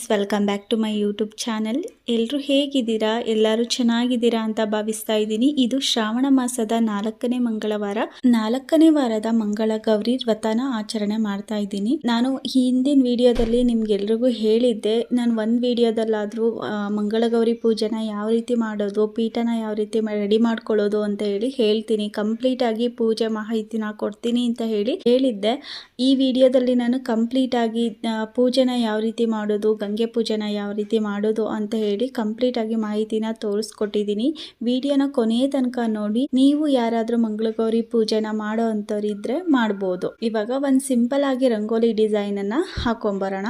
Friends welcome back to my YouTube channel ಎಲ್ಲರೂ ಹೇಗಿದ್ದೀರಾ? ಎಲ್ಲರೂ ಚೆನ್ನಾಗಿದ್ದೀರಾ ಅಂತ ಭಾವಿಸ್ತಾ ಇದ್ದೀನಿ. ಇದು ಶ್ರಾವಣ ಮಾಸದ ನಾಲ್ಕನೇ ಮಂಗಳವಾರ. ನಾಲ್ಕನೇ ವಾರದ ಮಂಗಳ ಗೌರಿ ವ್ರತನ ಆಚರಣೆ ಮಾಡ್ತಾ ಇದ್ದೀನಿ. ನಾನು ಹಿಂದಿನ ವಿಡಿಯೋದಲ್ಲಿ ನಿಮ್ಗೆಲ್ರಿಗೂ ಹೇಳಿದ್ದೆ, ನಾನು ಒಂದು ವಿಡಿಯೋದಲ್ಲಾದರೂ ಮಂಗಳ ಗೌರಿ ಪೂಜೆನ ಯಾವ ರೀತಿ ಮಾಡೋದು, ಪೀಠನ ಯಾವ ರೀತಿ ರೆಡಿ ಮಾಡ್ಕೊಳ್ಳೋದು ಅಂತ ಹೇಳಿ ಹೇಳ್ತೀನಿ. ಕಂಪ್ಲೀಟ್ ಆಗಿ ಪೂಜೆ ಮಾಹಿತಿನ ಕೊಡ್ತೀನಿ ಅಂತ ಹೇಳಿ ಹೇಳಿದ್ದೆ. ಈ ವಿಡಿಯೋದಲ್ಲಿ ನಾನು ಕಂಪ್ಲೀಟ್ ಆಗಿ ಪೂಜೆನ ಯಾವ ರೀತಿ ಮಾಡೋದು, ಗಂಗೆ ಪೂಜೆನ ಯಾವ ರೀತಿ ಮಾಡೋದು ಅಂತ ಹೇಳಿ ಕಂಪ್ಲೀಟ್ ಆಗಿ ಮಾಹಿತಿನ ತೋರಿಸ್ಕೊಟ್ಟಿದ್ದೀನಿ. ವಿಡಿಯೋನ ಕೊನೆಯ ತನಕ ನೋಡಿ. ನೀವು ಯಾರಾದರೂ ಮಂಗಳಗೌರಿ ಪೂಜೆನ ಮಾಡೋ ಅಂಥವ್ರಿದ್ರೆ ಮಾಡ್ಬೋದು. ಇವಾಗ ಒಂದು ಸಿಂಪಲ್ ಆಗಿ ರಂಗೋಲಿ ಡಿಸೈನ್ ಅನ್ನ ಹಾಕೊಂಬರೋಣ.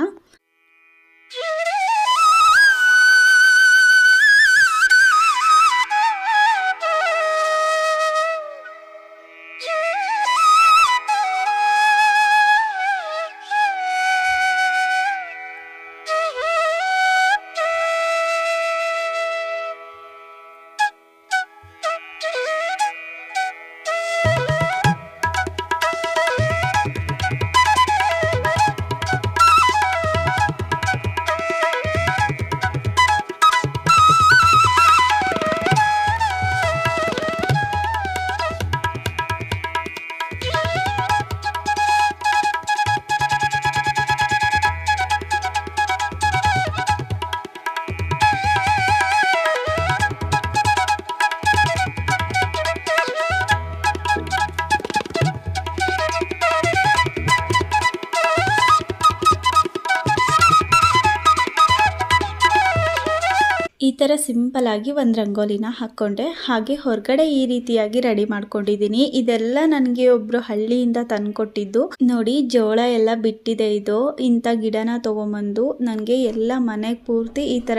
ಥರ ಸಿಂಪಲ್ ಆಗಿ ಒಂದು ರಂಗೋಲಿನ ಹಾಕ್ಕೊಂಡೆ ಹಾಗೆ ಹೊರಗಡೆ ಈ ರೀತಿಯಾಗಿ ರೆಡಿ ಮಾಡ್ಕೊಂಡಿದ್ದೀನಿ. ಇದೆಲ್ಲ ನನಗೆ ಒಬ್ರು ಹಳ್ಳಿಯಿಂದ ತಂದ್ಕೊಟ್ಟಿದ್ದು. ನೋಡಿ, ಜೋಳ ಎಲ್ಲ ಬಿಟ್ಟಿದೆ ಇದು. ಇಂಥ ಗಿಡನ ತೊಗೊಂಬಂದು ನನಗೆ ಎಲ್ಲ ಮನೆಗೆ ಪೂರ್ತಿ ಈ ಥರ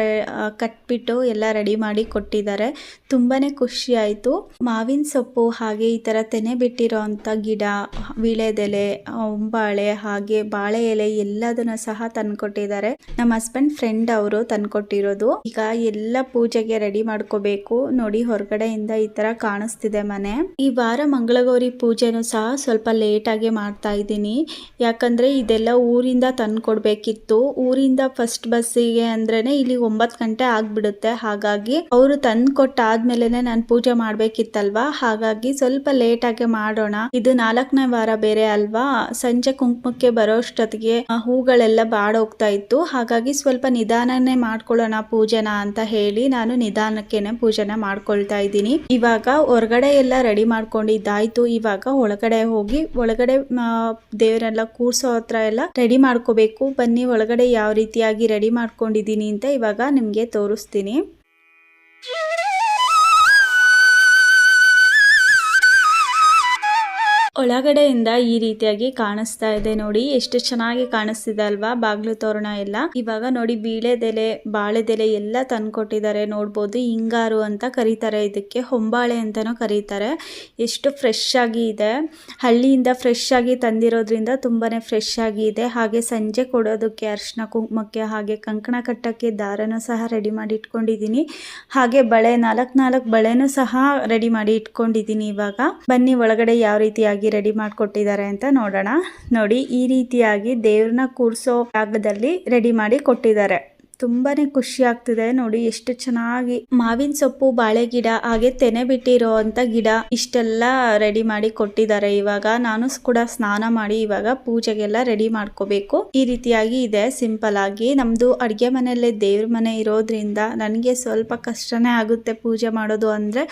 ಕಟ್ಬಿಟ್ಟು ಎಲ್ಲ ರೆಡಿ ಮಾಡಿ ಕೊಟ್ಟಿದ್ದಾರೆ. ತುಂಬಾನೇ ಖುಷಿ ಆಯಿತು. ಮಾವಿನ ಸೊಪ್ಪು, ಹಾಗೆ ಈ ಥರ ತೆನೆ ಬಿಟ್ಟಿರೋ ಗಿಡ ವಿಳೆದೆಲೆ ಒಂಬಾಳೆ, ಹಾಗೆ ಬಾಳೆ ಎಲೆ ಎಲ್ಲದನ್ನ ಸಹ ತಂದ್ಕೊಟ್ಟಿದ್ದಾರೆ. ನಮ್ಮ ಹಸ್ಬೆಂಡ್ ಫ್ರೆಂಡ್ ಅವರು ತಂದ್ಕೊಟ್ಟಿರೋದು. ಈಗ ಎಲ್ಲ ಪೂಜೆಗೆ ರೆಡಿ ಮಾಡ್ಕೋಬೇಕು. ನೋಡಿ, ಹೊರಗಡೆಯಿಂದ ಈ ತರ ಕಾಣಿಸ್ತಿದೆ ಮನೆ. ಈ ವಾರ ಮಂಗಳಗೌರಿ ಪೂಜೆನೂ ಸಹ ಸ್ವಲ್ಪ ಲೇಟ್ ಆಗಿ ಮಾಡ್ತಾ ಇದ್ದೀನಿ. ಯಾಕಂದ್ರೆ ಇದೆಲ್ಲ ಊರಿಂದ ತಂದ್ಕೊಡ್ಬೇಕಿತ್ತು. ಊರಿಂದ ಫಸ್ಟ್ ಬಸ್ಸಿಗೆ ಅಂದ್ರೇನೆ ಇಲ್ಲಿ ಒಂಬತ್ತು ಗಂಟೆ ಆಗ್ಬಿಡುತ್ತೆ. ಹಾಗಾಗಿ ಅವರು ತಂದ್ಕೊಟ್ಟಾದ್ಮೇಲೆನೆ ನಾನು ಪೂಜೆ ಮಾಡ್ಬೇಕಿತ್ತಲ್ವಾ? ಹಾಗಾಗಿ ಸ್ವಲ್ಪ ಲೇಟ್ ಆಗಿ ಮಾಡೋಣ. ಇದು ನಾಲ್ಕನೇ ವಾರ ಬೇರೆ ಅಲ್ವಾ? ಸಂಜೆ ಕುಂಕುಮಕ್ಕೆ ಬರೋಷ್ಟೊತ್ತಿಗೆ ಹೂಗಳೆಲ್ಲ ಬಾಡೋಗ್ತಾ ಇತ್ತು. ಹಾಗಾಗಿ ಸ್ವಲ್ಪ ನಿಧಾನನೇ ಮಾಡ್ಕೊಳ್ಳೋಣ ಪೂಜೆನ ಅಂತ ಹೇಳಿ. ನಾನು ನಿಧಾನಕ್ಕೆನೆ ಪೂಜೆನ ಮಾಡ್ಕೊಳ್ತಾ ಇದ್ದೀನಿ. ಇವಾಗ ಹೊರಗಡೆ ಎಲ್ಲ ರೆಡಿ ಮಾಡ್ಕೊಂಡಿದ್ದಾಯ್ತು. ಇವಾಗ ಒಳಗಡೆ ಹೋಗಿ ಒಳಗಡೆ ದೇವರೆಲ್ಲ ಕೂರ್ಸೋ ಹತ್ರ ಎಲ್ಲ ರೆಡಿ ಮಾಡ್ಕೋಬೇಕು. ಬನ್ನಿ ಒಳಗಡೆ ಯಾವ ರೀತಿಯಾಗಿ ರೆಡಿ ಮಾಡ್ಕೊಂಡಿದ್ದೀನಿ ಅಂತ ಇವಾಗ ನಿಮ್ಗೆ ತೋರಿಸ್ತೀನಿ. ಒಳಗಡೆಯಿಂದ ಈ ರೀತಿಯಾಗಿ ಕಾಣಿಸ್ತಾ ಇದೆ ನೋಡಿ. ಎಷ್ಟು ಚೆನ್ನಾಗಿ ಕಾಣಿಸ್ತಿದೆ ಅಲ್ವಾ ಬಾಗ್ಲು ತೋರಣ ಎಲ್ಲ. ಇವಾಗ ನೋಡಿ ಬೀಳೆದೆಲೆ ಬಾಳೆದೆಲೆ ಎಲ್ಲ ತಂದ್ಕೊಟ್ಟಿದ್ದಾರೆ. ನೋಡ್ಬೋದು ಹಿಂಗಾರು ಅಂತ ಕರೀತಾರೆ. ಇದಕ್ಕೆ ಹೊಂಬಾಳೆ ಅಂತಾನೂ ಕರೀತಾರೆ. ಎಷ್ಟು ಫ್ರೆಶ್ ಆಗಿ ಇದೆ. ಹಳ್ಳಿಯಿಂದ ಫ್ರೆಶ್ ಆಗಿ ತಂದಿರೋದ್ರಿಂದ ತುಂಬಾನೇ ಫ್ರೆಶ್ ಆಗಿ ಇದೆ. ಹಾಗೆ ಸಂಜೆ ಕೊಡೋದಕ್ಕೆ ಅರ್ಶಿನ ಕುಂಕುಮಕ್ಕೆ ಹಾಗೆ ಕಂಕಣ ಕಟ್ಟಕ್ಕೆ ದಾರನು ಸಹ ರೆಡಿ ಮಾಡಿ ಇಟ್ಕೊಂಡಿದ್ದೀನಿ. ಹಾಗೆ ಬಳೆ, ನಾಲ್ಕು ನಾಲ್ಕು ಬಳೆನೂ ಸಹ ರೆಡಿ ಮಾಡಿ ಇಟ್ಕೊಂಡಿದ್ದೀನಿ ಇವಾಗ. ಬನ್ನಿ ಒಳಗಡೆ ಯಾವ ರೀತಿಯಾಗಿ ರೆಡಿ ಮಾಡಿಕೊಟ್ಟಿದ್ದಾರೆ ಅಂತ ನೋಡೋಣ. ನೋಡಿ ಈ ರೀತಿಯಾಗಿ ದೇವ್ರನ್ನ ಕೂರಿಸೋ ಜಾಗದಲ್ಲಿ ರೆಡಿ ಮಾಡಿ ಕೊಟ್ಟಿದ್ದಾರೆ. ತುಂಬಾನೇ ಖುಷಿ ಆಗ್ತಿದೆ. ನೋಡಿ ಎಷ್ಟು ಚೆನ್ನಾಗಿ ಮಾವಿನ ಸೊಪ್ಪು, ಬಾಳೆ ಗಿಡ, ಹಾಗೆ ತೆನೆ ಬಿಟ್ಟಿರೋ ಅಂತ ಗಿಡ ಇಷ್ಟೆಲ್ಲ ರೆಡಿ ಮಾಡಿ ಕೊಟ್ಟಿದ್ದಾರೆ. ಇವಾಗ ನಾನು ಕೂಡ ಸ್ನಾನ ಮಾಡಿ ಇವಾಗ ಪೂಜೆಗೆಲ್ಲ ರೆಡಿ ಮಾಡ್ಕೋಬೇಕು. ಈ ರೀತಿಯಾಗಿ ಇದೆ. ಸಿಂಪಲ್ ಆಗಿ ನಮ್ದು ಅಡ್ಗೆ ಮನೆಯಲ್ಲೇ ದೇವ್ರ ಮನೆ ಇರೋದ್ರಿಂದ ನನಗೆ ಸ್ವಲ್ಪ ಕಷ್ಟನೇ ಆಗುತ್ತೆ ಪೂಜೆ ಮಾಡೋದು ಅಂದ್ರೆ.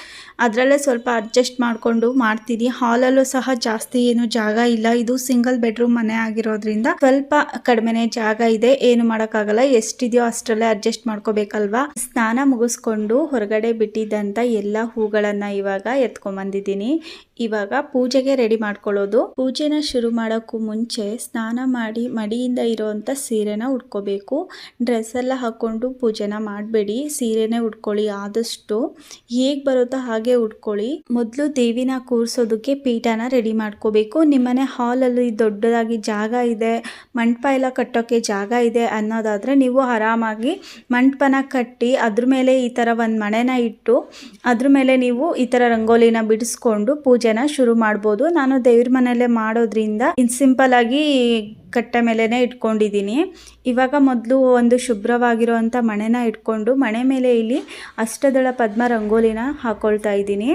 ಅದರಲ್ಲೇ ಸ್ವಲ್ಪ ಅಡ್ಜಸ್ಟ್ ಮಾಡ್ಕೊಂಡು ಮಾಡ್ತೀನಿ. ಹಾಲಲ್ಲೂ ಸಹ ಜಾಸ್ತಿ ಏನು ಜಾಗ ಇಲ್ಲ. ಇದು ಸಿಂಗಲ್ ಬೆಡ್ರೂಮ್ ಮನೆ ಆಗಿರೋದ್ರಿಂದ ಸ್ವಲ್ಪ ಕಡಿಮೆನೆ ಜಾಗ ಇದೆ. ಏನು ಮಾಡೋಕ್ಕಾಗಲ್ಲ. ಎಷ್ಟಿದೆಯೋ ಅಷ್ಟರಲ್ಲೇ ಅಡ್ಜಸ್ಟ್ ಮಾಡ್ಕೋಬೇಕಲ್ವಾ? ಸ್ನಾನ ಮುಗಿಸ್ಕೊಂಡು ಹೊರಗಡೆ ಬಿಟ್ಟಿದ್ದಂತ ಎಲ್ಲ ಹೂಗಳನ್ನ ಇವಾಗ ಎತ್ಕೊಂಬಂದಿದ್ದೀನಿ. ಇವಾಗ ಪೂಜೆಗೆ ರೆಡಿ ಮಾಡ್ಕೊಳ್ಳೋದು. ಪೂಜೆನ ಶುರು ಮಾಡೋಕ್ಕೂ ಮುಂಚೆ ಸ್ನಾನ ಮಾಡಿ ಮಡಿಯಿಂದ ಇರೋವಂಥ ಸೀರೆನ ಉಟ್ಕೋಬೇಕು. ಡ್ರೆಸ್ ಎಲ್ಲ ಹಾಕೊಂಡು ಪೂಜೆನ ಮಾಡಬೇಡಿ. ಸೀರೆನೇ ಉಟ್ಕೊಳ್ಳಿ ಆದಷ್ಟು. ಹೇಗ್ ಬರುತ್ತೋ ಹಾಗೆ ಉಟ್ಕೊಳ್ಳಿ. ಮೊದಲು ದೇವಿನ ಕೂರಿಸೋದಕ್ಕೆ ಪೀಠನ ರೆಡಿ ಮಾಡ್ಕೋಬೇಕು. ನಿಮ್ಮನೆ ಹಾಲ್ ಅಲ್ಲಿ ದೊಡ್ಡದಾಗಿ ಜಾಗ ಇದೆ. ಮಂಟಪ ಎಲ್ಲ ಕಟ್ಟೋಕೆ ಜಾಗ ಇದೆ ಅನ್ನೋದಾದ್ರೆ ನೀವು ಆರಾಮಾಗಿ ಪ್ರಥಮವಾಗಿ ಮಂಟಪನ ಕಟ್ಟಿ ಅದ್ರ ಮೇಲೆ ಈ ಥರ ಒಂದು ಮಣೆನ ಇಟ್ಟು ಅದ್ರ ಮೇಲೆ ನೀವು ಈ ಥರ ರಂಗೋಲಿನ ಬಿಡಿಸ್ಕೊಂಡು ಪೂಜೆನ ಶುರು ಮಾಡ್ಬೋದು. ನಾನು ದೇವ್ರ ಮನೆಯಲ್ಲೇ ಮಾಡೋದ್ರಿಂದ ಸಿಂಪಲ್ ಆಗಿ ಕಟ್ಟೆ ಮೇಲೆನೆ ಇಟ್ಕೊಂಡಿದ್ದೀನಿ. ಇವಾಗ ಮೊದಲು ಒಂದು ಶುಭ್ರವಾಗಿರುವಂಥ ಮಣೆನ ಇಟ್ಕೊಂಡು ಮಣೆ ಮೇಲೆ ಇಲ್ಲಿ ಅಷ್ಟದಳ ಪದ್ಮ ರಂಗೋಲಿನ ಹಾಕೊಳ್ತಾ ಇದ್ದೀನಿ.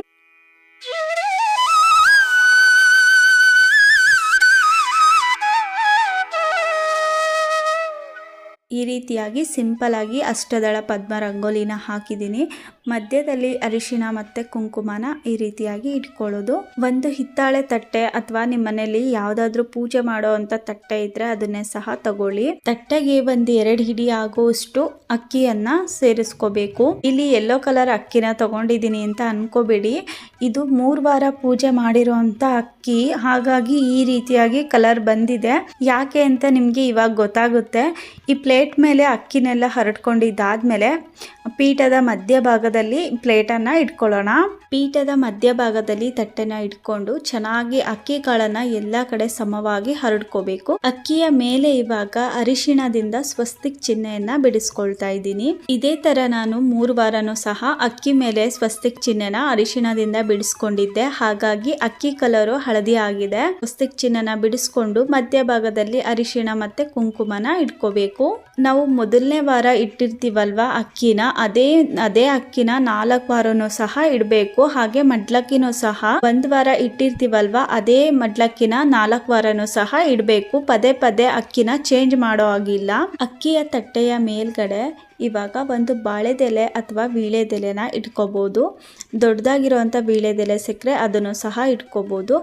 ಈ ರೀತಿಯಾಗಿ ಸಿಂಪಲ್ ಆಗಿ ಅಷ್ಟದಳ ಪದ್ಮ ರಂಗೋಲಿನ ಹಾಕಿದ್ದೀನಿ. ಮಧ್ಯದಲ್ಲಿ ಅರಿಶಿನ ಮತ್ತು ಕುಂಕುಮನ ಈ ರೀತಿಯಾಗಿ ಇಟ್ಕೊಳ್ಳೋದು. ಒಂದು ಹಿತ್ತಾಳೆ ತಟ್ಟೆ ಅಥವಾ ನಿಮ್ಮ ಮನೆಯಲ್ಲಿ ಯಾವುದಾದ್ರೂ ಪೂಜೆ ಮಾಡೋ ಅಂತ ತಟ್ಟೆ ಇದ್ರೆ ಅದನ್ನೇ ಸಹ ತಗೊಳ್ಳಿ. ತಟ್ಟೆಗೆ ಒಂದು ಎರಡು ಹಿಡಿ ಆಗುವಷ್ಟು ಅಕ್ಕಿಯನ್ನ ಸೇರಿಸ್ಕೋಬೇಕು. ಇಲ್ಲಿ ಯೆಲ್ಲೋ ಕಲರ್ ಅಕ್ಕಿನ ತಗೊಂಡಿದ್ದೀನಿ ಅಂತ ಅನ್ಕೋಬೇಡಿ. ಇದು ಮೂರು ವಾರ ಪೂಜೆ ಮಾಡಿರೋಂಥ ಅಕ್ಕಿ. ಹಾಗಾಗಿ ಈ ರೀತಿಯಾಗಿ ಕಲರ್ ಬಂದಿದೆ. ಯಾಕೆ ಅಂತ ನಿಮಗೆ ಇವಾಗ ಗೊತ್ತಾಗುತ್ತೆ. ಈ ಪ್ಲೇಟ್ ಮೇಲೆ ಅಕ್ಕಿನೆಲ್ಲ ಹರಡ್ಕೊಂಡಿದ್ದಾದ್ಮೇಲೆ ಪೀಠದ ಮಧ್ಯಭಾಗದಲ್ಲಿ ಪ್ಲೇಟನ್ನು ಇಟ್ಕೊಳ್ಳೋಣ. ಪೀಠದ ಮಧ್ಯಭಾಗದಲ್ಲಿ ತಟ್ಟೆನ ಇಟ್ಕೊಂಡು ಚೆನ್ನಾಗಿ ಅಕ್ಕಿ ಕಾಳನ್ನ ಎಲ್ಲ ಕಡೆ ಸಮವಾಗಿ ಹರಡ್ಕೋಬೇಕು. ಅಕ್ಕಿಯ ಮೇಲೆ ಇವಾಗ ಅರಿಶಿಣದಿಂದ ಸ್ವಸ್ತಿಕ್ ಚಿಹ್ನೆಯನ್ನ ಬಿಡಿಸ್ಕೊಳ್ತಾ ಇದ್ದೀನಿ. ಇದೇ ತರ ನಾನು ಮೂರು ವಾರನೂ ಸಹ ಅಕ್ಕಿ ಮೇಲೆ ಸ್ವಸ್ತಿಕ್ ಚಿಹ್ನೆನ ಅರಿಶಿಣದಿಂದ ಬಿಡಿಸ್ಕೊಂಡಿದ್ದೆ. ಹಾಗಾಗಿ ಅಕ್ಕಿ ಕಲರ್ ಹಳದಿ ಆಗಿದೆ. ಸ್ವಸ್ತಿಕ್ ಚಿಹ್ನೆನ ಬಿಡಿಸ್ಕೊಂಡು ಮಧ್ಯಭಾಗದಲ್ಲಿ ಅರಿಶಿಣ ಮತ್ತೆ ಕುಂಕುಮನ ಇಟ್ಕೋಬೇಕು. ನಾವು ಮೊದಲನೇ ವಾರ ಇಟ್ಟಿರ್ತೀವಲ್ವಾ ಅಕ್ಕಿನ? ಅದೇ ಅದೇ ಅಕ್ಕಿನ ನಾಲ್ಕು ವಾರನೂ ಸಹ ಇಡಬೇಕು. ಹಾಗೆ ಮಡ್ಲಕ್ಕಿನೂ ಸಹ ಒಂದ್ ವಾರ ಇಟ್ಟಿರ್ತೀವಲ್ವಾ, ಅದೇ ಮಡ್ಲಕ್ಕಿನ ನಾಲ್ಕು ವಾರನೂ ಸಹ ಇಡಬೇಕು. ಪದೇ ಪದೇ ಅಕ್ಕಿನ ಚೇಂಜ್ ಮಾಡೋ ಹಾಗಿಲ್ಲ. ಅಕ್ಕಿಯ ತಟ್ಟೆಯ ಮೇಲ್ಗಡೆ ಇವಾಗ ಒಂದು ಬಾಳೆದೆಲೆ ಅಥವಾ ವೀಳ್ಯದೆಲೆನ ಇಟ್ಕೋಬೋದು. ದೊಡ್ಡದಾಗಿರುವಂಥ ವೀಳ್ಯದೆಲೆ ಸಿಕ್ಕರೆ ಅದನ್ನು ಸಹ ಇಟ್ಕೋಬೋದು.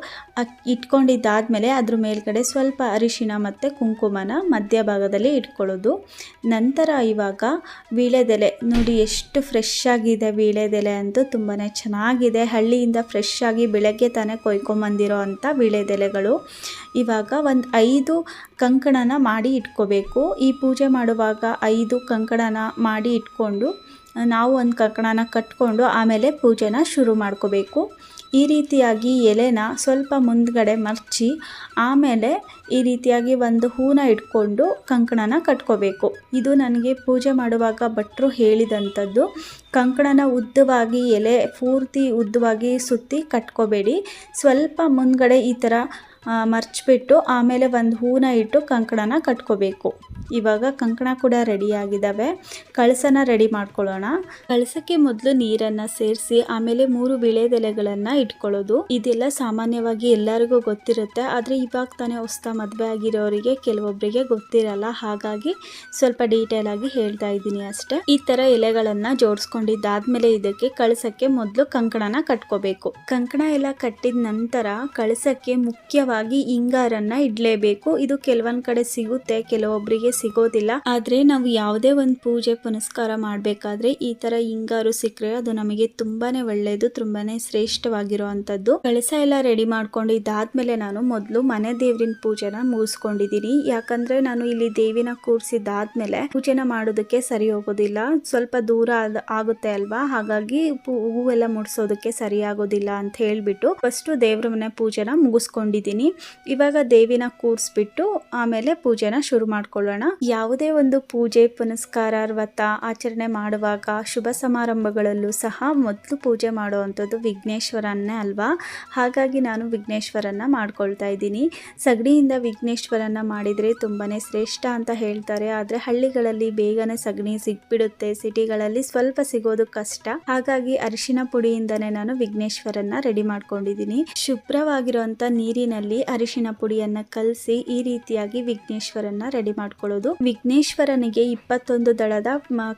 ಇಟ್ಕೊಂಡಿದ್ದಾದ್ಮೇಲೆ ಅದ್ರ ಮೇಲ್ಗಡೆ ಸ್ವಲ್ಪ ಅರಿಶಿನ ಮತ್ತು ಕುಂಕುಮನ ಮಧ್ಯಭಾಗದಲ್ಲಿ ಇಟ್ಕೊಳ್ಳೋದು. ನಂತರ ಇವಾಗ ವೀಳೆದೆಲೆ ನೋಡಿ ಎಷ್ಟು ಫ್ರೆಶ್ ಆಗಿದೆ ವೀಳೆದೆಲೆ ಅಂತೂ ತುಂಬಾ ಚೆನ್ನಾಗಿದೆ. ಹಳ್ಳಿಯಿಂದ ಫ್ರೆಶ್ ಆಗಿ ಬೆಳಗ್ಗೆ ತಾನೇ ಕೊಯ್ಕೊಂಬಂದಿರೋ ಅಂಥ ವೀಳ್ಯದೆಲೆಗಳು. ಇವಾಗ ಒಂದು ಐದು ಕಂಕಣನ ಮಾಡಿ ಇಟ್ಕೋಬೇಕು. ಈ ಪೂಜೆ ಮಾಡುವಾಗ ಐದು ಕಂಕಣನ ಮಾಡಿ ಇಟ್ಕೊಂಡು, ನಾವು ಒಂದು ಕಂಕಣನ ಕಟ್ಕೊಂಡು ಆಮೇಲೆ ಪೂಜೆನ ಶುರು ಮಾಡ್ಕೋಬೇಕು. ಈ ರೀತಿಯಾಗಿ ಎಲೆನ ಸ್ವಲ್ಪ ಮುಂದ್ಗಡೆ ಮರ್ಚಿ ಆಮೇಲೆ ಈ ರೀತಿಯಾಗಿ ಒಂದು ಹೂನ ಇಟ್ಕೊಂಡು ಕಂಕಣನ ಕಟ್ಕೋಬೇಕು. ಇದು ನನಗೆ ಪೂಜೆ ಮಾಡುವಾಗ ಭಟ್ರು ಹೇಳಿದಂಥದ್ದು, ಕಂಕಣನ ಉದ್ದವಾಗಿ ಎಲೆ ಪೂರ್ತಿ ಉದ್ದವಾಗಿ ಸುತ್ತಿ ಕಟ್ಕೋಬೇಡಿ. ಸ್ವಲ್ಪ ಮುಂದ್ಗಡೆ ಈ ಥರ ಮರ್ಚ್ಬಿಟ್ಟು ಆಮೇಲೆ ಒಂದು ಹೂನ ಇಟ್ಟು ಕಂಕಣನ ಕಟ್ಕೋಬೇಕು. ಇವಾಗ ಕಂಕಣ ಕೂಡ ರೆಡಿ ಆಗಿದ್ದಾವೆ ಕಳಸನ ರೆಡಿ ಮಾಡ್ಕೊಳ್ಳೋಣ. ಕಳಸಕ್ಕೆ ಮೊದಲು ನೀರನ್ನು ಸೇರಿಸಿ, ಆಮೇಲೆ ಮೂರು ಬಿಳೆದೆಲೆಗಳನ್ನು ಇಟ್ಕೊಳ್ಳೋದು. ಇದೆಲ್ಲ ಸಾಮಾನ್ಯವಾಗಿ ಎಲ್ಲರಿಗೂ ಗೊತ್ತಿರುತ್ತೆ. ಆದರೆ ಇವಾಗ ತಾನೇ ಹೊಸ್ತ ಮದುವೆ ಆಗಿರೋರಿಗೆ ಕೆಲವೊಬ್ಬರಿಗೆ ಗೊತ್ತಿರಲ್ಲ. ಹಾಗಾಗಿ ಸ್ವಲ್ಪ ಡೀಟೇಲ್ ಆಗಿ ಹೇಳ್ತಾ ಇದ್ದೀನಿ ಅಷ್ಟೇ. ಈ ಥರ ಎಲೆಗಳನ್ನು ಜೋಡಿಸ್ಕೊಂಡಿದ್ದಾದ್ಮೇಲೆ ಇದಕ್ಕೆ ಕಳಸಕ್ಕೆ ಮೊದಲು ಕಂಕಣನ ಕಟ್ಕೋಬೇಕು. ಕಂಕಣ ಎಲ್ಲ ಕಟ್ಟಿದ ನಂತರ ಕಳಸಕ್ಕೆ ಮುಖ್ಯವಾಗಿ ಇಂಗಾರನ್ನ ಇಡ್ಲೇಬೇಕು. ಇದು ಕೆಲವೊಂದ್ ಕಡೆ ಸಿಗುತ್ತೆ ಕೆಲವೊಬ್ಬರಿಗೆ ಸಿಗೋದಿಲ್ಲ. ಆದ್ರೆ ನಾವು ಯಾವುದೇ ಒಂದು ಪೂಜೆ ಪುನಸ್ಕಾರ ಮಾಡಬೇಕಾದ್ರೆ ಈ ತರ ಹಿಂಗಾರು ಸಿಕ್ಕರೆ ಅದು ನಮಗೆ ತುಂಬಾನೇ ಒಳ್ಳೆಯದು ತುಂಬಾನೇ ಶ್ರೇಷ್ಠವಾಗಿರುವಂತದ್ದು ಕಳಸ ಎಲ್ಲ ರೆಡಿ ಮಾಡ್ಕೊಂಡು ಇದಾದ್ಮೇಲೆ ನಾನು ಮೊದಲು ಮನೆ ದೇವ್ರಿನ ಪೂಜೆನ ಮುಗಿಸ್ಕೊಂಡಿದ್ದೀನಿ ಯಾಕಂದ್ರೆ ನಾನು ಇಲ್ಲಿ ದೇವಿನ ಕೂರಿಸಿದಾದ್ಮೇಲೆ ಪೂಜೆನ ಮಾಡೋದಕ್ಕೆ ಸರಿ ಹೋಗೋದಿಲ್ಲ. ಸ್ವಲ್ಪ ದೂರ ಆಗುತ್ತೆ ಅಲ್ವಾ? ಹಾಗಾಗಿ ಹೂವೆಲ್ಲ ಮುಡ್ಸೋದಕ್ಕೆ ಸರಿ ಆಗೋದಿಲ್ಲ ಅಂತ ಹೇಳ್ಬಿಟ್ಟು ಫಸ್ಟ್ ದೇವ್ರ ಮನೆ ಪೂಜೆನ ಮುಗಿಸ್ಕೊಂಡಿದ್ದೀನಿ ಇವಾಗ ದೇವಿನ ಕೂರಿಸ್ಬಿಟ್ಟು ಆಮೇಲೆ ಪೂಜೆನ ಶುರು ಮಾಡ್ಕೊಳ್ಳೋಣ. ಯಾವುದೇ ಒಂದು ಪೂಜೆ, ಪುನಸ್ಕಾರ, ವ್ರತ ಆಚರಣೆ ಮಾಡುವಾಗ ಶುಭ ಸಮಾರಂಭಗಳಲ್ಲೂ ಸಹ ಮೊದಲು ಪೂಜೆ ಮಾಡುವಂಥದ್ದು ವಿಘ್ನೇಶ್ವರನ್ನೇ ಅಲ್ವಾ? ಹಾಗಾಗಿ ನಾನು ವಿಘ್ನೇಶ್ವರನ್ನ ಮಾಡ್ಕೊಳ್ತಾ ಇದ್ದೀನಿ. ಸಗಣಿಯಿಂದ ವಿಘ್ನೇಶ್ವರನ್ನ ಮಾಡಿದರೆ ತುಂಬಾನೇ ಶ್ರೇಷ್ಠ ಅಂತ ಹೇಳ್ತಾರೆ. ಆದರೆ ಹಳ್ಳಿಗಳಲ್ಲಿ ಬೇಗನೆ ಸಗಣಿ ಸಿಗ್ಬಿಡುತ್ತೆ. ಸಿಟಿಗಳಲ್ಲಿ ಸ್ವಲ್ಪ ಸಿಗೋದು ಕಷ್ಟ. ಹಾಗಾಗಿ ಅರಿಶಿನ ಪುಡಿಯಿಂದನೇ ನಾನು ವಿಘ್ನೇಶ್ವರನ್ನ ರೆಡಿ ಮಾಡ್ಕೊಂಡಿದ್ದೀನಿ. ಶುಭ್ರವಾಗಿರುವಂಥ ನೀರಿನಲ್ಲಿ ಅರಿಶಿನ ಪುಡಿಯನ್ನ ಕಲಸಿ ಈ ರೀತಿಯಾಗಿ ವಿಘ್ನೇಶ್ವರನ್ನ ರೆಡಿ ಮಾಡ್ಕೊಳ್ಳೋದು. ವಿಘ್ನೇಶ್ವರನಿಗೆ ಇಪ್ಪತ್ತೊಂದು ದಳದ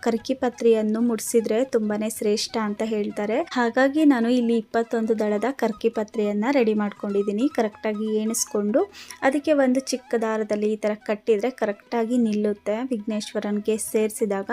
ಕರ್ಕಿ ಪತ್ರಿಯನ್ನು ಮುಡಿಸಿದ್ರೆ ತುಂಬಾನೇ ಶ್ರೇಷ್ಠ ಅಂತ ಹೇಳ್ತಾರೆ. ಹಾಗಾಗಿ ನಾನು ಇಲ್ಲಿ ಇಪ್ಪತ್ತೊಂದು ದಳದ ಕರ್ಕಿ ಪತ್ರಿಯನ್ನ ರೆಡಿ ಮಾಡ್ಕೊಂಡಿದ್ದೀನಿ. ಕರೆಕ್ಟಾಗಿ ಎಣಿಸ್ಕೊಂಡು ಅದಕ್ಕೆ ಒಂದು ಚಿಕ್ಕ ದಾರದಲ್ಲಿ ಈ ತರ ಕಟ್ಟಿದ್ರೆ ಕರೆಕ್ಟಾಗಿ ನಿಲ್ಲುತ್ತೆ. ವಿಘ್ನೇಶ್ವರನ್ಗೆ ಸೇರಿಸಿದಾಗ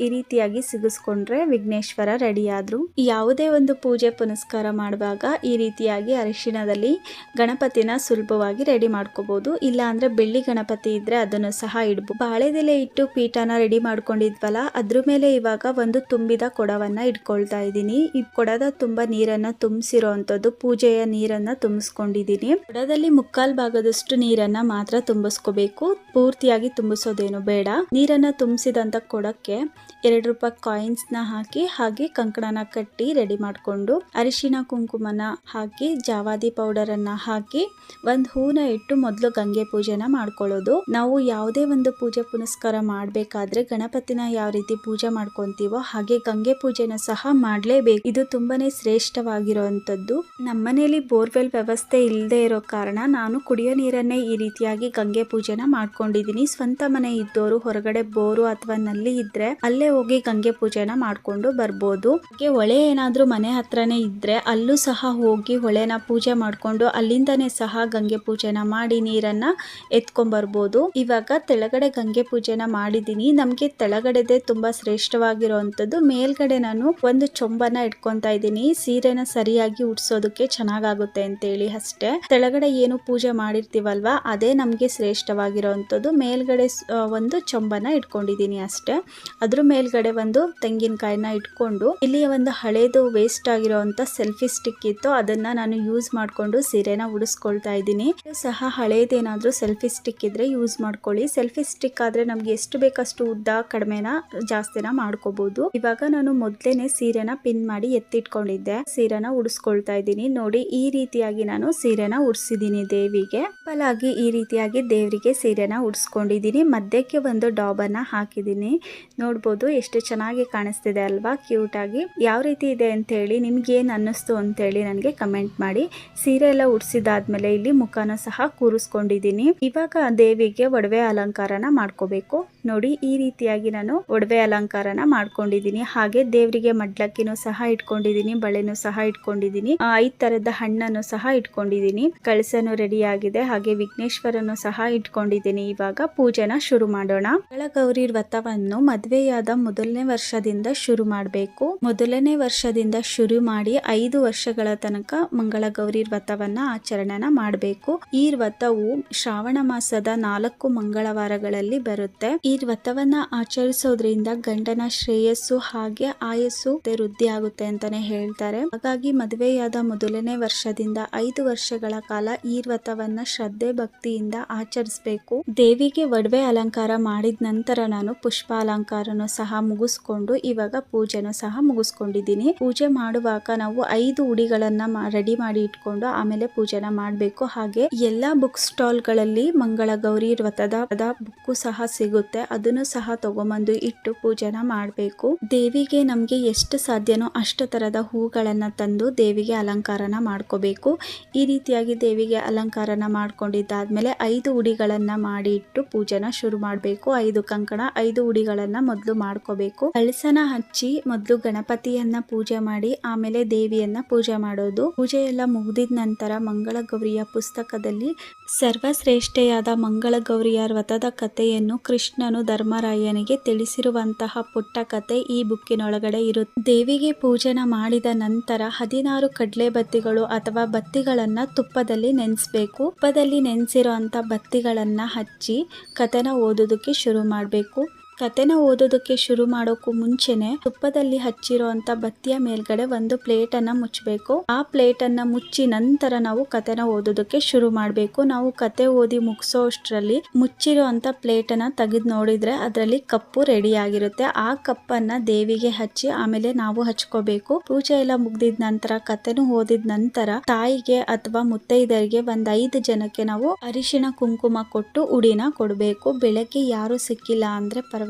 ಈ ರೀತಿಯಾಗಿ ಸಿಗಿಸ್ಕೊಂಡ್ರೆ ವಿಘ್ನೇಶ್ವರ ರೆಡಿ ಆದ್ರು. ಯಾವುದೇ ಒಂದು ಪೂಜೆ ಪುನಸ್ಕಾರ ಮಾಡುವಾಗ ಈ ರೀತಿಯಾಗಿ ಅರಿಶಿಣದಲ್ಲಿ ಗಣಪತಿನ ಸುಲಭವಾಗಿ ರೆಡಿ ಮಾಡ್ಕೋಬಹುದು ಇಲ್ಲ ಅಂದ್ರೆ ಬೆಳ್ಳಿ ಗಣಪತಿ ಇದ್ರೆ ಅದನ್ನು ಸಹ ಇಡ್ಬೋದು ಬಾಳೆದೆಲೆ ಇಟ್ಟು ಪೀಠನ ರೆಡಿ ಮಾಡ್ಕೊಂಡಿದ್ವಲ್ಲ, ಅದ್ರ ಮೇಲೆ ಇವಾಗ ಒಂದು ತುಂಬಿದ ಕೊಡವನ್ನ ಇಟ್ಕೊಳ್ತಾ ಇದ್ದೀನಿ. ಈ ಕೊಡದ ತುಂಬಾ ನೀರನ್ನ ತುಂಬಿಸಿರೋ ಅಂತದ್ದು ಪೂಜೆಯ ನೀರನ್ನ ತುಂಬಿಸ್ಕೊಂಡಿದ್ದೀನಿ. ಕೊಡದಲ್ಲಿ ಮುಕ್ಕಾಲ್ ಭಾಗದಷ್ಟು ನೀರನ್ನ ಮಾತ್ರ ತುಂಬಿಸ್ಕೋಬೇಕು. ಪೂರ್ತಿಯಾಗಿ ತುಂಬಿಸೋದೇನು ಬೇಡ. ನೀರನ್ನ ತುಂಬಿಸಿದಂತ ಕೊಡಕ್ಕೆ ಎರಡು ರೂಪಾಯಿ ಕಾಯಿನ್ಸ್ನ ಹಾಕಿ, ಹಾಗೆ ಕಂಕಣನ ಕಟ್ಟಿ ರೆಡಿ ಮಾಡ್ಕೊಂಡು ಅರಿಶಿನ ಕುಂಕುಮನ ಹಾಕಿ, ಜಾವಾದಿ ಪೌಡರ್ ಅನ್ನ ಹಾಕಿ ಒಂದ್ ಹೂನ ಇಟ್ಟು ಮೊದಲು ಗಂಗೆ ಪೂಜೆನ ಮಾಡ್ಕೊಳ್ಳೋದು. ನಾವು ಯಾವುದೇ ಒಂದು ಪೂಜೆ ಪುನಸ್ಕಾರ ಮಾಡಬೇಕಾದ್ರೆ ಗಣಪತಿನ ಯಾವ ರೀತಿ ಪೂಜೆ ಮಾಡ್ಕೊಂತೀವೋ ಹಾಗೆ ಗಂಗೆ ಪೂಜೆನ ಸಹ ಮಾಡಲೇಬೇಕು. ಇದು ತುಂಬಾನೇ ಶ್ರೇಷ್ಠವಾಗಿರುವಂತದ್ದು ನಮ್ಮನೇಲಿ ಬೋರ್ವೆಲ್ ವ್ಯವಸ್ಥೆ ಇಲ್ಲದೆ ಇರೋ ಕಾರಣ ನಾನು ಕುಡಿಯೋ ನೀರನ್ನೇ ಈ ರೀತಿಯಾಗಿ ಗಂಗೆ ಪೂಜೆನ ಮಾಡ್ಕೊಂಡಿದ್ದೀನಿ. ಸ್ವಂತ ಮನೆ ಇದ್ದವರು ಹೊರಗಡೆ ಬೋರು ಅಥವಾ ನಲ್ಲಿ ಇದ್ರೆ ಅಲ್ಲೇ ಹೋಗಿ ಗಂಗೆ ಪೂಜೆನ ಮಾಡ್ಕೊಂಡು ಬರ್ಬೋದು. ಹಾಗೆ ಹೊಳೆ ಏನಾದ್ರೂ ಮನೆ ಹತ್ರನೇ ಇದ್ರೆ ಅಲ್ಲೂ ಸಹ ಹೋಗಿ ಹೊಳೆನ ಪೂಜೆ ಮಾಡ್ಕೊಂಡು ಅಲ್ಲಿಂದನೇ ಸಹ ಗಂಗೆ ಪೂಜೆನ ಮಾಡಿ ನೀರನ್ನ ಎತ್ಕೊಂಡ್ ಬರ್ಬೋದು ಇವಾಗ ತೆಳಗಡೆ ಗಂಗೆ ಪೂಜೆನ ಮಾಡಿದೀನಿ ನಮಗೆ ತೆಳಗಡೆದೆ ತುಂಬಾ ಶ್ರೇಷ್ಠವಾಗಿರುವಂತದ್ದು ಮೇಲ್ಗಡೆ ನಾನು ಒಂದು ಚೊಂಬನ ಇಟ್ಕೊಂತ ಇದ್ದೀನಿ. ಸೀರೆನ ಸರಿಯಾಗಿ ಉಡ್ಸೋದಕ್ಕೆ ಚೆನ್ನಾಗಾಗುತ್ತೆ ಅಂತೇಳಿ ಅಷ್ಟೇ. ತೆಳಗಡೆ ಏನು ಪೂಜೆ ಮಾಡಿರ್ತೀವಲ್ವಾ, ಅದೇ ನಮಗೆ ಶ್ರೇಷ್ಠವಾಗಿರುವಂತದ್ದು ಮೇಲ್ಗಡೆ ಒಂದು ಚೊಂಬನ ಇಟ್ಕೊಂಡಿದೀನಿ ಅಷ್ಟೇ. ಅದ್ರ ಮೇಲ್ಗಡೆ ಒಂದು ತೆಂಗಿನಕಾಯಿನ ಇಟ್ಕೊಂಡು ಇಲ್ಲಿ ಒಂದು ಹಳೇದು ವೇಸ್ಟ್ ಆಗಿರೋಂತ ಸೆಲ್ಫಿ ಸ್ಟಿಕ್ ಇತ್ತು, ಅದನ್ನ ನಾನು ಯೂಸ್ ಮಾಡ್ಕೊಂಡು ಸೀರೆನ ಉಡಿಸ್ಕೊಳ್ತಾ ಇದ್ದೀನಿ. ಸಹ ಹಳೇದೇನಾದರೂ ಸೆಲ್ಫಿ ಸ್ಟಿಕ್ ಇದ್ರೆ ಯೂಸ್ ಮಾಡ್ಕೊಳ್ಳಿ. ಸೆಲ್ಫಿ ಸ್ಟಿಕ್ ಆದ್ರೆ ನಮ್ಗೆ ಎಷ್ಟು ಬೇಕಷ್ಟು ಉದ್ದ ಕಡಿಮೆನ ಜಾಸ್ತಿನ ಮಾಡ್ಕೋಬಹುದು ಇವಾಗ ನಾನು ಮೊದ್ಲೇನೆ ಸೀರೆನ ಪಿನ್ ಮಾಡಿ ಎತ್ತಿಟ್ಕೊಂಡಿದ್ದೆ. ಸೀರೆನ ಉಡಿಸ್ಕೊಳ್ತಾ ಇದ್ದೀನಿ. ನೋಡಿ, ಈ ರೀತಿಯಾಗಿ ನಾನು ಸೀರೆನ ಉಡ್ಸಿದೀನಿ ದೇವಿಗೆ. ಸಿಂಪಲ್ ಆಗಿ ಈ ರೀತಿಯಾಗಿ ದೇವರಿಗೆ ಸೀರೆನ ಉಡ್ಸ್ಕೊಂಡಿದೀನಿ ಮಧ್ಯಕ್ಕೆ ಒಂದು ಡಾಬನ್ನ ಹಾಕಿದೀನಿ ನೋಡ್ಬೋದು ಎಷ್ಟು ಚೆನ್ನಾಗಿ ಕಾಣಿಸ್ತಿದೆ ಅಲ್ವಾ? ಕ್ಯೂಟ್ ಆಗಿ. ಯಾವ ರೀತಿ ಇದೆ ಅಂತ ಹೇಳಿ ನಿಮ್ಗೆ ಏನ್ ಅನ್ನಿಸ್ತು ಅಂತ ಹೇಳಿ ನನಗೆ ಕಮೆಂಟ್ ಮಾಡಿ. ಸೀರೆ ಎಲ್ಲ ಉಡ್ಸಿದಾದ್ಮೇಲೆ ಇಲ್ಲಿ ಮುಖನ ಸಹ ಕೂರಿಸ್ಕೊಂಡಿದೀನಿ ಇವಾಗ ದೇವಿಗೆ ಒಡವೆ ಅಲಂಕಾರನ ಮಾಡ್ಕೋಬೇಕು. ನೋಡಿ ಈ ರೀತಿಯಾಗಿ ನಾನು ಒಡವೆ ಅಲಂಕಾರನ ಮಾಡ್ಕೊಂಡಿದ್ದೀನಿ. ಹಾಗೆ ದೇವರಿಗೆ ಮಡ್ಲಕ್ಕಿನೂ ಸಹ ಇಟ್ಕೊಂಡಿದ್ದೀನಿ ಬಳೆನೂ ಸಹ ಇಟ್ಕೊಂಡಿದೀನಿ ಆ, ಐದ್ ತರದ ಹಣ್ಣನ್ನು ಸಹ ಇಟ್ಕೊಂಡಿದೀನಿ ಕಳಸನು ರೆಡಿ ಆಗಿದೆ ಹಾಗೆ ವಿಘ್ನೇಶ್ವರನು ಸಹ ಇಟ್ಕೊಂಡಿದ್ದೀನಿ. ಇವಾಗ ಪೂಜೆನ ಶುರು ಮಾಡೋಣ. ಗೌರಿ ವ್ರತವನ್ನು ಮದ್ವೆಯಾದ ಮೊದಲನೇ ವರ್ಷದಿಂದ ಶುರು ಮಾಡಬೇಕು. ಮೊದಲನೇ ವರ್ಷದಿಂದ ಶುರು ಮಾಡಿ ಐದು ವರ್ಷಗಳ ತನಕ ಮಂಗಳ ಗೌರಿ ವ್ರತವನ್ನ ಆಚರಣೆನ ಮಾಡಬೇಕು. ಈ ವ್ರತವು ಶ್ರಾವಣ ಮಾಸದ ನಾಲ್ಕು ಮಂಗಳವಾರಗಳಲ್ಲಿ ಬರುತ್ತೆ. ಈ ವ್ರತವನ್ನ ಆಚರಿಸೋದ್ರಿಂದ ಗಂಡನ ಶ್ರೇಯಸ್ಸು ಹಾಗೆ ಆಯಸ್ಸು ವೃದ್ಧಿ ಆಗುತ್ತೆ ಅಂತಾನೆ ಹೇಳ್ತಾರೆ. ಹಾಗಾಗಿ ಮದುವೆಯಾದ ಮೊದಲನೇ ವರ್ಷದಿಂದ ಐದು ವರ್ಷಗಳ ಕಾಲ ಈ ವ್ರತವನ್ನ ಶ್ರದ್ಧೆ ಭಕ್ತಿಯಿಂದ ಆಚರಿಸಬೇಕು. ದೇವಿಗೆ ಒಡವೆ ಅಲಂಕಾರ ಮಾಡಿದ ನಂತರ ನಾನು ಪುಷ್ಪ ಅಲಂಕಾರನು ಸಹ ಮುಗಿಸ್ಕೊಂಡು ಇವಾಗ ಪೂಜೆನೂ ಸಹ ಮುಗಿಸ್ಕೊಂಡಿದ್ದೀನಿ. ಪೂಜೆ ಮಾಡುವಾಗ ನಾವು ಐದು ಉಡಿಗಳನ್ನ ರೆಡಿ ಮಾಡಿ ಇಟ್ಕೊಂಡು ಆಮೇಲೆ ಪೂಜೆನ ಮಾಡಬೇಕು. ಹಾಗೆ ಎಲ್ಲಾ ಬುಕ್ ಸ್ಟಾಲ್ಗಳಲ್ಲಿ ಮಂಗಳ ಗೌರಿ ವ್ರತದ ಬುಕ್ಕು ಸಹ ಸಿಗುತ್ತೆ. ಅದನ್ನು ಸಹ ತಗೊಂಬಂದು ಇಟ್ಟು ಪೂಜೆನ ಮಾಡಬೇಕು. ದೇವಿಗೆ ನಮ್ಗೆ ಎಷ್ಟು ಸಾಧ್ಯನೋ ಅಷ್ಟು ತರದ ಹೂಗಳನ್ನ ತಂದು ದೇವಿಗೆ ಅಲಂಕಾರನ ಮಾಡ್ಕೋಬೇಕು. ಈ ರೀತಿಯಾಗಿ ದೇವಿಗೆ ಅಲಂಕಾರನ ಮಾಡ್ಕೊಂಡಿದ್ದಾದ್ಮೇಲೆ ಐದು ಉಡಿಗಳನ್ನ ಮಾಡಿ ಇಟ್ಟು ಪೂಜೆನ ಶುರು ಮಾಡಬೇಕು. ಐದು ಕಂಕಣ, ಐದು ಉಡಿಗಳನ್ನ ಮೊದಲು ಮಾಡ್ಕೋಬೇಕು. ಕಳಸನ ಹಚ್ಚಿ ಮೊದಲು ಗಣಪತಿಯನ್ನ ಪೂಜೆ ಮಾಡಿ ಆಮೇಲೆ ದೇವಿಯನ್ನ ಪೂಜೆ ಮಾಡೋದು. ಪೂಜೆ ಎಲ್ಲ ಮುಗಿದಿದ ನಂತರ ಮಂಗಳ ಗೌರಿಯ ಪುಸ್ತಕದಲ್ಲಿ ಸರ್ವಶ್ರೇಷ್ಠೆಯಾದ ಮಂಗಳ ಗೌರಿಯ ವ್ರತದ ಕಥೆಯನ್ನು ಕೃಷ್ಣನು ಧರ್ಮರಾಯನಿಗೆ ತಿಳಿಸಿರುವಂತಹ ಪುಟ್ಟ ಕಥೆ ಈ ಬುಕ್ಕಿನೊಳಗಡೆ ಇರು ದೇವಿಗೆ ಪೂಜೆನ ಮಾಡಿದ ನಂತರ ಹದಿನಾರು ಕಡಲೆ ಬತ್ತಿಗಳು ಅಥವಾ ಬತ್ತಿಗಳನ್ನ ತುಪ್ಪದಲ್ಲಿ ನೆನೆಸ್ಬೇಕು. ತುಪ್ಪದಲ್ಲಿ ನೆನೆಸಿರುವಂತ ಬತ್ತಿಗಳನ್ನ ಹಚ್ಚಿ ಕಥನ ಓದೋದಕ್ಕೆ ಶುರು ಮಾಡಬೇಕು. ಕತೆನ ಓದೋದಕ್ಕೆ ಶುರು ಮಾಡೋಕ್ಕೂ ಮುಂಚೆನೆ ತುಪ್ಪದಲ್ಲಿ ಹಚ್ಚಿರೋ ಅಂತ ಬತ್ತಿಯ ಮೇಲ್ಗಡೆ ಒಂದು ಪ್ಲೇಟ್ ಅನ್ನ ಮುಚ್ಚಬೇಕು. ಆ ಪ್ಲೇಟ್ ಅನ್ನ ಮುಚ್ಚಿ ನಂತರ ನಾವು ಕತೆನ ಓದೋದಕ್ಕೆ ಶುರು ಮಾಡಬೇಕು. ನಾವು ಕತೆ ಓದಿ ಮುಗಿಸೋ ಅಷ್ಟರಲ್ಲಿ ಮುಚ್ಚಿರೋ ಅಂತ ಪ್ಲೇಟ್ ಅನ್ನ ತೆಗೆದು ನೋಡಿದ್ರೆ ಅದರಲ್ಲಿ ಕಪ್ಪು ರೆಡಿ ಆಗಿರುತ್ತೆ ಆ ಕಪ್ಪನ್ನ ದೇವಿಗೆ ಹಚ್ಚಿ ಆಮೇಲೆ ನಾವು ಹಚ್ಕೋಬೇಕು. ಪೂಜೆ ಎಲ್ಲ ಮುಗ್ದಿದ ನಂತರ, ಕತೆನು ಓದಿದ ನಂತರ ತಾಯಿಗೆ ಅಥವಾ ಮುತ್ತೈದರಿಗೆ ಒಂದ್ ಐದು ಜನಕ್ಕೆ ನಾವು ಅರಿಶಿಣ ಕುಂಕುಮ ಕೊಟ್ಟು ಉಡಿನ ಕೊಡಬೇಕು. ಬೆಳಗ್ಗೆ ಯಾರು ಸಿಕ್ಕಿಲ್ಲ ಅಂದ್ರೆ ಪರವಾಗಿಲ್ಲ.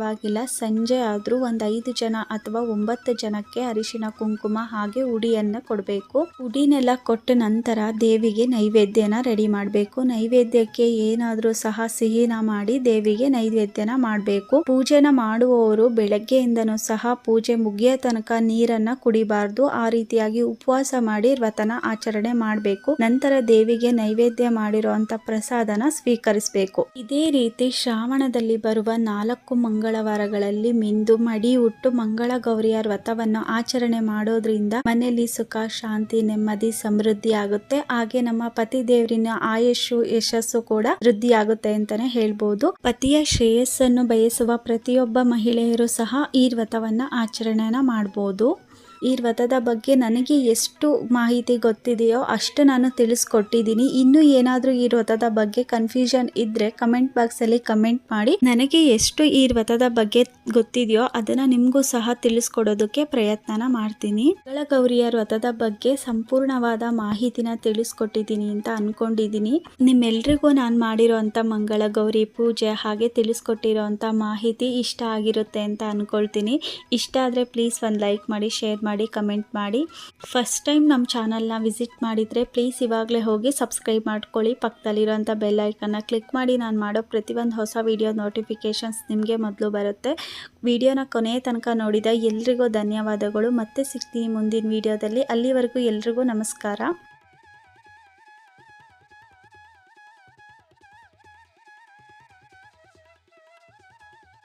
ಸಂಜೆ ಆದ್ರೂ ಒಂದು ಐದು ಜನ ಅಥವಾ ಒಂಬತ್ತು ಜನಕ್ಕೆ ಅರಿಶಿನ, ಕುಂಕುಮ ಹಾಗೆ ಉಡಿಯನ್ನ ಕೊಡಬೇಕು. ಉಡಿನೆಲ್ಲ ಕೊಟ್ಟ ನಂತರ ದೇವಿಗೆ ನೈವೇದ್ಯನ ರೆಡಿ ಮಾಡಬೇಕು. ನೈವೇದ್ಯಕ್ಕೆ ಏನಾದರೂ ಸಹ ಸಿಹಿನ ಮಾಡಿ ದೇವಿಗೆ ನೈವೇದ್ಯನ ಮಾಡಬೇಕು. ಪೂಜೆನ ಮಾಡುವವರು ಬೆಳಗ್ಗೆಯಿಂದನೂ ಸಹ ಪೂಜೆ ಮುಗಿಯ ತನಕ ನೀರನ್ನ ಕುಡಿಬಾರ್ದು. ಆ ರೀತಿಯಾಗಿ ಉಪವಾಸ ಮಾಡಿ ವ್ರತನ ಆಚರಣೆ ಮಾಡಬೇಕು. ನಂತರ ದೇವಿಗೆ ನೈವೇದ್ಯ ಮಾಡಿರುವಂತ ಪ್ರಸಾದನ ಸ್ವೀಕರಿಸಬೇಕು. ಇದೇ ರೀತಿ ಶ್ರಾವಣದಲ್ಲಿ ಬರುವ ನಾಲ್ಕು ಮಂಗಳ ಮಂಗಳವಾರಗಳಲ್ಲಿ ಮಿಂದು ಮಡಿ ಉಟ್ಟು ಮಂಗಳ ಗೌರಿಯ ವ್ರತವನ್ನು ಆಚರಣೆ ಮಾಡೋದ್ರಿಂದ ಮನೆಯಲ್ಲಿ ಸುಖ, ಶಾಂತಿ, ನೆಮ್ಮದಿ, ಸಮೃದ್ಧಿ ಆಗುತ್ತೆ. ಹಾಗೆ ನಮ್ಮ ಪತಿ ದೇವರಿನ ಆಯುಷು ಯಶಸ್ಸು ಕೂಡ ವೃದ್ಧಿ ಆಗುತ್ತೆ ಅಂತಾನೆ ಹೇಳ್ಬೋದು. ಪತಿಯ ಶ್ರೇಯಸ್ಸನ್ನು ಬಯಸುವ ಪ್ರತಿಯೊಬ್ಬ ಮಹಿಳೆಯರು ಸಹ ಈ ವ್ರತವನ್ನ ಆಚರಣೆನ ಮಾಡ್ಬೋದು. ಈ ವ್ರತದ ಬಗ್ಗೆ ನನಗೆ ಎಷ್ಟು ಮಾಹಿತಿ ಗೊತ್ತಿದೆಯೋ ಅಷ್ಟು ನಾನು ತಿಳಿಸ್ಕೊಟ್ಟಿದ್ದೀನಿ. ಇನ್ನೂ ಏನಾದರೂ ಈ ವ್ರತದ ಬಗ್ಗೆ ಕನ್ಫ್ಯೂಷನ್ ಇದ್ರೆ ಕಮೆಂಟ್ ಬಾಕ್ಸಲ್ಲಿ ಕಮೆಂಟ್ ಮಾಡಿ. ನನಗೆ ಎಷ್ಟು ಈ ವ್ರತದ ಬಗ್ಗೆ ಗೊತ್ತಿದೆಯೋ ಅದನ್ನು ನಿಮಗೂ ಸಹ ತಿಳಿಸ್ಕೊಡೋದಕ್ಕೆ ಪ್ರಯತ್ನನ ಮಾಡ್ತೀನಿ. ಗೌರಿಯ ವ್ರತದ ಬಗ್ಗೆ ಸಂಪೂರ್ಣವಾದ ಮಾಹಿತಿನ ತಿಳಿಸ್ಕೊಟ್ಟಿದ್ದೀನಿ ಅಂತ ಅಂದ್ಕೊಂಡಿದ್ದೀನಿ ನಿಮ್ಮೆಲ್ರಿಗೂ ನಾನು ಮಾಡಿರೋವಂಥ ಮಂಗಳ ಗೌರಿ ಪೂಜೆ ಹಾಗೆ ತಿಳಿಸ್ಕೊಟ್ಟಿರೋ ಮಾಹಿತಿ ಇಷ್ಟ ಆಗಿರುತ್ತೆ ಅಂತ ಅಂದ್ಕೊಳ್ತೀನಿ ಇಷ್ಟ ಆದರೆ ಪ್ಲೀಸ್ ಒಂದು ಲೈಕ್ ಮಾಡಿ ಶೇರ್ ಮಾಡಿ ಕಮೆಂಟ್ ಮಾಡಿ. ಫಸ್ಟ್ ಟೈಮ್ ನಮ್ಮ ಚಾನಲ್ನ ವಿಸಿಟ್ ಮಾಡಿದರೆ ಪ್ಲೀಸ್ ಇವಾಗಲೇ ಹೋಗಿ ಸಬ್ಸ್ಕ್ರೈಬ್ ಮಾಡ್ಕೊಳ್ಳಿ. ಪಕ್ಕದಲ್ಲಿರೋಂಥ ಬೆಲ್ ಐಕನ್ನ ಕ್ಲಿಕ್ ಮಾಡಿ. ನಾನು ಮಾಡೋ ಪ್ರತಿಯೊಂದು ಹೊಸ ವಿಡಿಯೋ ನೋಟಿಫಿಕೇಷನ್ಸ್ ನಿಮಗೆ ಮೊದಲು ಬರುತ್ತೆ. ವಿಡಿಯೋನ ಕೊನೆಯ ತನಕ ನೋಡಿದ ಎಲ್ರಿಗೂ ಧನ್ಯವಾದಗಳು. ಮತ್ತೆ ಸಿಗ್ತೀನಿ ಮುಂದಿನ ವಿಡಿಯೋದಲ್ಲಿ ಅಲ್ಲಿವರೆಗೂ ಎಲ್ರಿಗೂ ನಮಸ್ಕಾರ.